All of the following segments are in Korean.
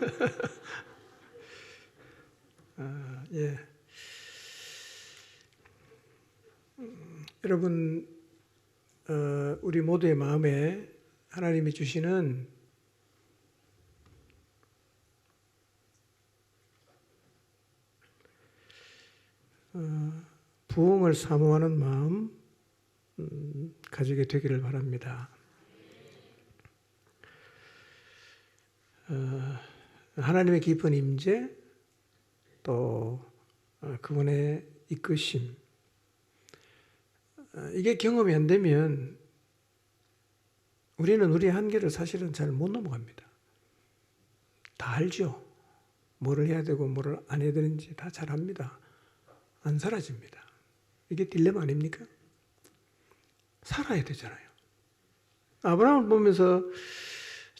아, 예. 음, 여러분, 어, 우리 모두의 마음에 하나님이 주시는 어, 부흥을 사모하는 마음 음, 가지게 되기를 바랍니다. 어, 하나님의 깊은 임재 또 어, 그분의 이끄심 어, 이게 경험이 안 되면 우리는 우리의 한계를 사실은 잘 못 넘어갑니다. 다 알죠. 뭐를 해야 되고 뭐를 안 해야 되는지 다 잘 압니다. 안 사라집니다. 이게 딜레마 아닙니까? 살아야 되잖아요. 아브라함을 보면서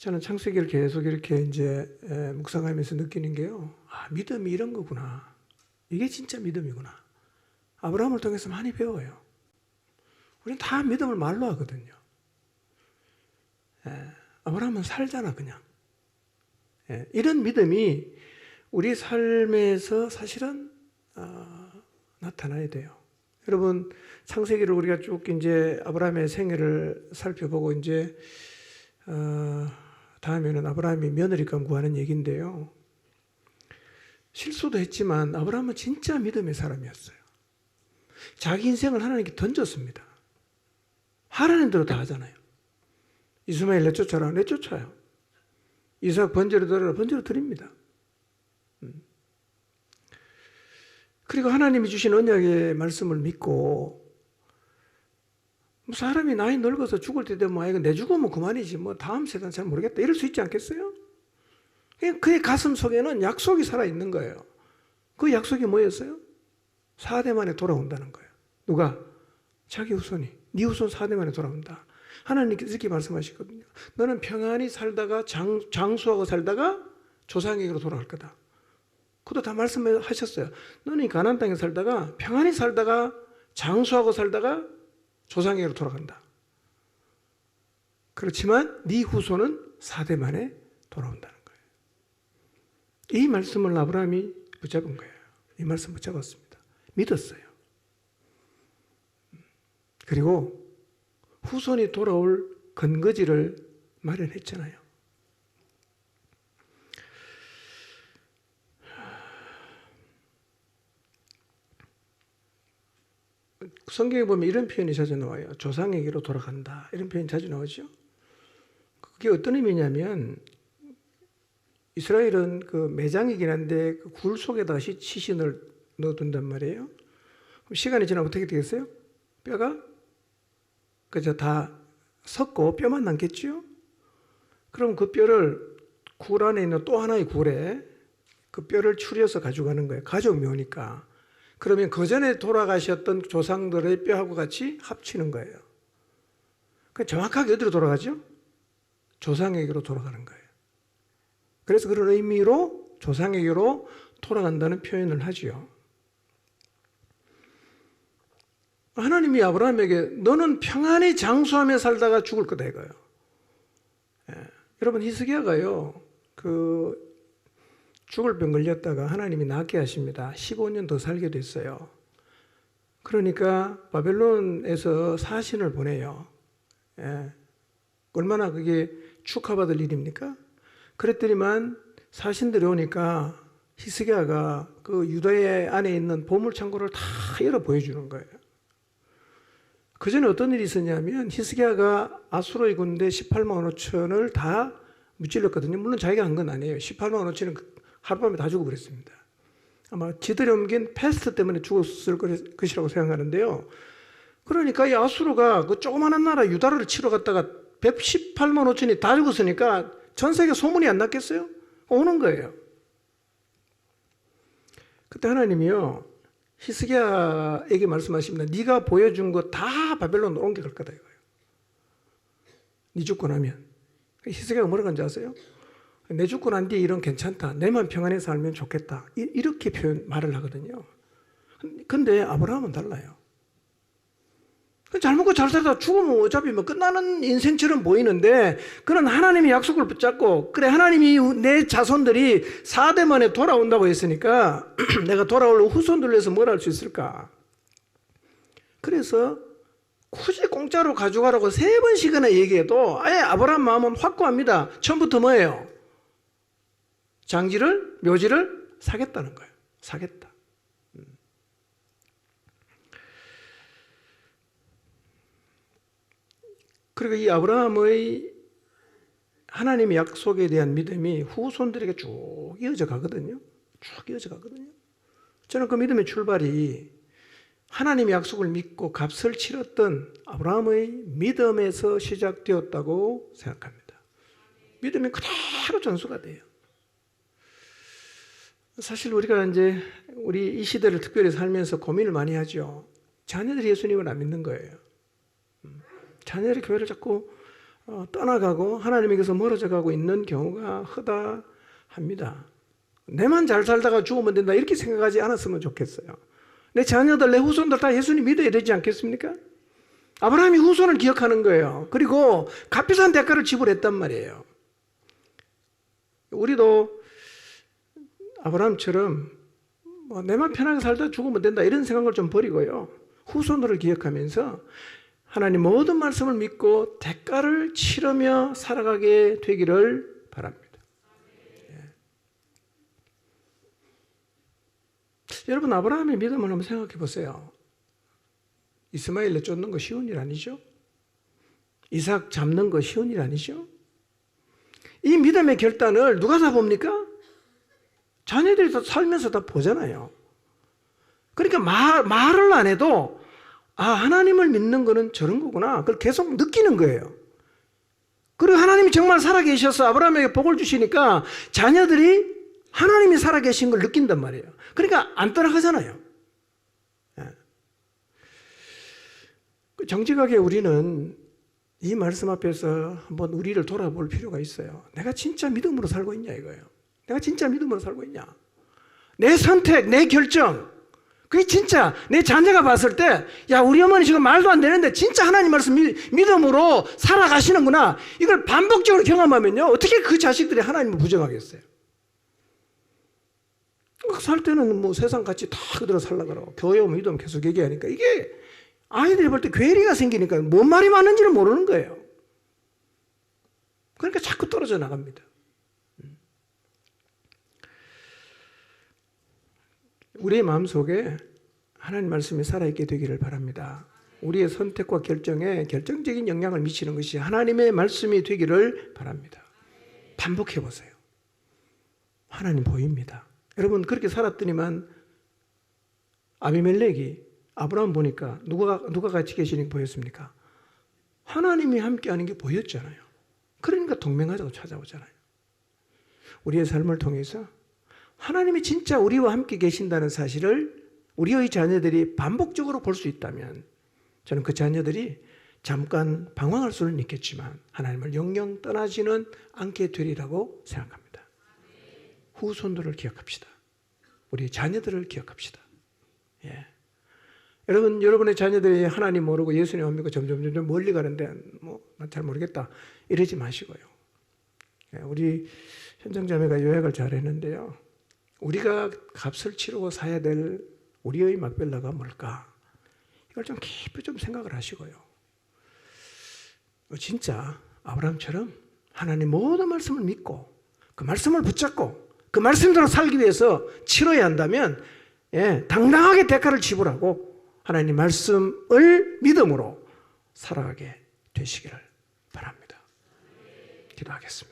저는 창세기를 계속 이렇게 이제 에, 묵상하면서 느끼는 게요. 아, 믿음이 이런 거구나. 이게 진짜 믿음이구나. 아브라함을 통해서 많이 배워요. 우리는 다 믿음을 말로 하거든요. 에, 아브라함은 살잖아, 그냥. 에, 이런 믿음이 우리 삶에서 사실은 어, 나타나야 돼요. 여러분 창세기를 우리가 쭉 이제 아브라함의 생애를 살펴보고 이제 어, 다음에는 아브라함이 며느리감 구하는 얘기인데요. 실수도 했지만 아브라함은 진짜 믿음의 사람이었어요. 자기 인생을 하나님께 던졌습니다. 하라는 대로 다 하잖아요. 이스마엘 내쫓아라 내쫓아요. 이삭 번제로 드려라 번제로 드립니다. 음. 그리고 하나님이 주신 언약의 말씀을 믿고 뭐 사람이 나이 늙어서 죽을 때 되면 아 이거 내 죽으면 그만이지 뭐 다음 세대는 잘 모르겠다 이럴 수 있지 않겠어요? 그의 가슴 속에는 약속이 살아 있는 거예요. 그 약속이 뭐였어요? 4대 만에 돌아온다는 거예요. 누가? 자기 후손이. 네 후손 4대 만에 돌아온다. 하나님께서 이렇게 말씀하시거든요. 너는 평안히 살다가 장, 장수하고 살다가 조상에게로 돌아갈 거다. 그것도 다 말씀하셨어요. 너는 가난 땅에 살다가 평안히 살다가 장수하고 살다가 조상에게로 돌아간다. 그렇지만 네 후손은 4대 만에 돌아온다는 거예요. 이 말씀을 아브라함이 붙잡은 거예요. 이 말씀 붙잡았습니다. 믿었어요. 그리고 후손이 돌아올 근거지를 마련했잖아요. 성경에 보면 이런 표현이 자주 나와요. 조상에게로 돌아간다. 이런 표현이 자주 나오죠. 그게 어떤 의미냐면 이스라엘은 그 매장이긴 한데 그 굴 속에다가 시신을 넣어둔단 말이에요. 시간이 지나면 어떻게 되겠어요? 뼈가 그저 다 섞고 뼈만 남겠죠? 그럼 그 뼈를 굴 안에 있는 또 하나의 굴에 그 뼈를 추려서 가져가는 거예요. 가족 묘니까. 그러면 그 전에 돌아가셨던 조상들의 뼈하고 같이 합치는 거예요. 그 정확하게 어디로 돌아가죠? 조상에게로 돌아가는 거예요. 그래서 그런 의미로 조상에게로 돌아간다는 표현을 하지요. 하나님이 아브라함에게 너는 평안히 장수하며 살다가 죽을 거다 이거예요. 예. 여러분 히스기야가요. 그 죽을 병 걸렸다가 하나님이 낫게 하십니다. 15년 더 살게 됐어요. 그러니까 바벨론에서 사신을 보내요. 예. 얼마나 그게 축하받을 일입니까? 그랬더니만 사신들이 오니까 히스기야가 그 유다의 안에 있는 보물 창고를 다 열어 보여주는 거예요. 그 전에 어떤 일이 있었냐면 히스기야가 아수르의 군대 18만 5천을 다 무찔렀거든요. 물론 자기가 한 건 아니에요. 18만 5천은 하룻밤에 다 죽어버렸습니다. 아마 지들이 옮긴 패스트 때문에 죽었을 것이라고 생각하는데요. 그러니까 이 아수르가 그 조그마한 나라 유다를 치러 갔다가 118만 5천이 다 죽었으니까 전 세계 소문이 안 났겠어요? 오는 거예요. 그때 하나님이요. 히스기야에게 말씀하십니다. 네가 보여준 거 다 바벨론으로 옮겨갈 거다 이거예요. 네 죽고 나면. 히스기야가 뭐라고 한지 아세요? 내 죽고 난 뒤에 이런 괜찮다. 내만 평안히 살면 좋겠다. 이렇게 표현 말을 하거든요. 근데 아브라함은 달라요. 잘 먹고 잘 살다 죽으면 어차피 뭐 끝나는 인생처럼 보이는데 그는 하나님의 약속을 붙잡고 그래 하나님이 내 자손들이 4대 만에 돌아온다고 했으니까 내가 돌아올 후손들을 위해서 뭘 할 수 있을까? 그래서 굳이 공짜로 가져가라고 세 번씩이나 얘기해도 아예 아브라함 마음은 확고합니다. 처음부터 뭐예요? 장지를 묘지를 사겠다는 거예요. 사겠다. 음. 그리고 이 아브라함의 하나님의 약속에 대한 믿음이 후손들에게 쭉 이어져 가거든요. 쭉 이어져 가거든요. 저는 그 믿음의 출발이 하나님의 약속을 믿고 값을 치렀던 아브라함의 믿음에서 시작되었다고 생각합니다. 믿음이 그대로 전수가 돼요. 사실 우리가 이제 우리 이 시대를 특별히 살면서 고민을 많이 하죠. 자녀들이 예수님을 안 믿는 거예요. 음, 자녀들이 교회를 자꾸 어, 떠나가고 하나님에게서 멀어져 가고 있는 경우가 허다합니다. 내만 잘 살다가 죽으면 된다 이렇게 생각하지 않았으면 좋겠어요. 내 자녀들, 내 후손들 다 예수님 믿어야 되지 않겠습니까? 아브라함이 후손을 기억하는 거예요. 그리고 값비싼 대가를 지불했단 말이에요. 우리도 아브라함처럼 뭐 내만 편하게 살다 죽으면 된다 이런 생각을 좀 버리고요. 후손들을 기억하면서 하나님 모든 말씀을 믿고 대가를 치르며 살아가게 되기를 바랍니다. 예. 여러분 아브라함의 믿음을 한번 생각해 보세요. 이스마엘을 쫓는 거 쉬운 일 아니죠? 이삭 잡는 거 쉬운 일 아니죠? 이 믿음의 결단을 누가 다 봅니까? 자녀들이 다 살면서 다 보잖아요. 그러니까 말, 말을 안 해도 아, 하나님을 믿는 거는 저런 거구나. 그걸 계속 느끼는 거예요. 그리고 하나님이 정말 살아계셔서 아브라함에게 복을 주시니까 자녀들이 하나님이 살아계신 걸 느낀단 말이에요. 그러니까 안 떠나가잖아요. 예. 그 정직하게 우리는 이 말씀 앞에서 한번 우리를 돌아볼 필요가 있어요. 내가 진짜 믿음으로 살고 있냐 이거예요. 내가 진짜 믿음으로 살고 있냐. 내 선택, 내 결정. 그게 진짜 내 자녀가 봤을 때, 야, 우리 어머니 지금 말도 안 되는데 진짜 하나님 말씀 믿음으로 살아가시는구나. 이걸 반복적으로 경험하면요. 어떻게 그 자식들이 하나님을 부정하겠어요? 살 때는 뭐 세상 같이 다 그대로 살라 그러고 교회 오면 믿음 계속 얘기하니까 이게 아이들이 볼 때 괴리가 생기니까 뭔 말이 맞는지를 모르는 거예요. 그러니까 자꾸 떨어져 나갑니다. 우리의 마음속에 하나님 말씀이 살아있게 되기를 바랍니다. 우리의 선택과 결정에 결정적인 영향을 미치는 것이 하나님의 말씀이 되기를 바랍니다. 반복해 보세요. 하나님 보입니다. 여러분 그렇게 살았더니만 아비멜렉이 아브라함 보니까 누가 누가 같이 계시는 게 보였습니까? 하나님이 함께하는 게 보였잖아요. 그러니까 동맹하자고 찾아오잖아요. 우리의 삶을 통해서 하나님이 진짜 우리와 함께 계신다는 사실을 우리의 자녀들이 반복적으로 볼 수 있다면 저는 그 자녀들이 잠깐 방황할 수는 있겠지만 하나님을 영영 떠나지는 않게 되리라고 생각합니다. 후손들을 기억합시다. 우리 자녀들을 기억합시다. 예. 여러분, 여러분의 자녀들이 하나님 모르고 예수님 안 믿고 점점 점점 멀리 가는데 뭐난잘 모르겠다 이러지 마시고요. 예, 우리 현정자매가 요약을 잘 했는데요. 우리가 값을 치르고 사야 될 우리의 막벨라가 뭘까? 이걸 좀 깊이 좀 생각을 하시고요. 진짜 아브라함처럼 하나님 모든 말씀을 믿고 그 말씀을 붙잡고 그 말씀대로 살기 위해서 치러야 한다면 예, 당당하게 대가를 지불하고 하나님 말씀을 믿음으로 살아가게 되시기를 바랍니다. 기도하겠습니다.